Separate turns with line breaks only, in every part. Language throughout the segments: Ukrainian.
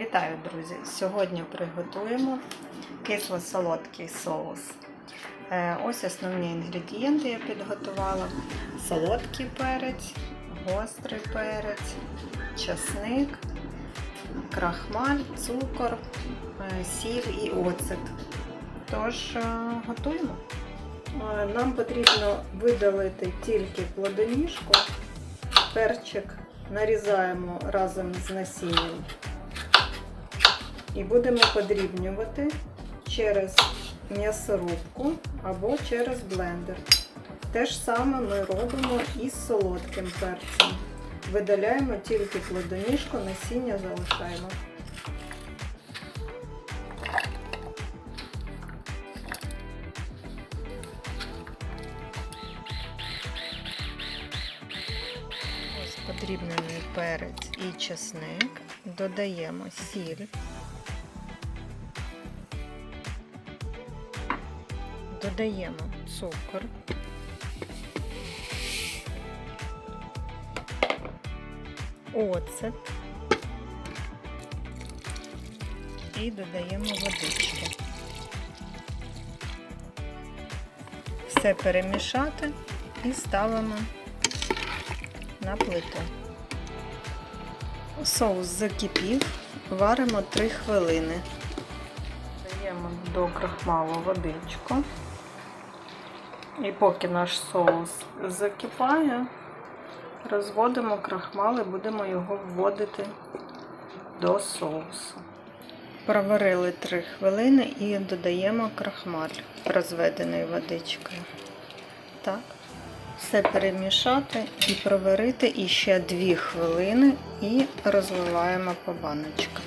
Вітаю, друзі! Сьогодні приготуємо кисло-солодкий соус. Е, Ось основні інгредієнти я підготувала: солодкий перець, гострий перець, часник, крахмаль, цукор, е, сіль і оцет. Тож, е, готуємо. Нам потрібно видалити тільки плодоніжку, перчик нарізаємо разом з насінням. І будемо подрібнювати через м'ясорубку або через блендер. Те ж саме ми робимо і з солодким перцем. Видаляємо тільки плодоніжку, насіння залишаємо. Подрібнений перець і чесник. Додаємо сіль. Додаємо цукор. Оцет. І додаємо водички. Все перемішати і ставимо на плиту. Соус закипів, варимо 3 хвилини. Даємо до крахмалу водичку. І поки наш соус закипає, розводимо крахмал і будемо його вводити до соусу. Проварили 3 хвилини і додаємо крахмаль, розведений водичкою. Так. Все перемішати і проварити і ще 2 хвилини і розливаємо по баночкам.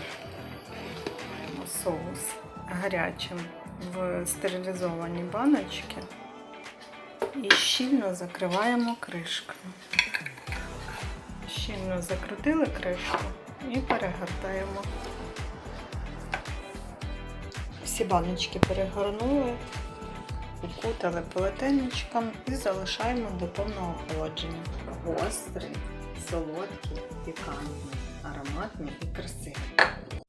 Соус гарячим в стерилізовані баночки і щільно закриваємо кришкою. Щільно закрутили кришку і перегортаємо. Всі баночки перегорнули, укутали полотенечком і залишаємо до повного охолодження. Гострий, солодкий, пікантний, ароматний і красивий.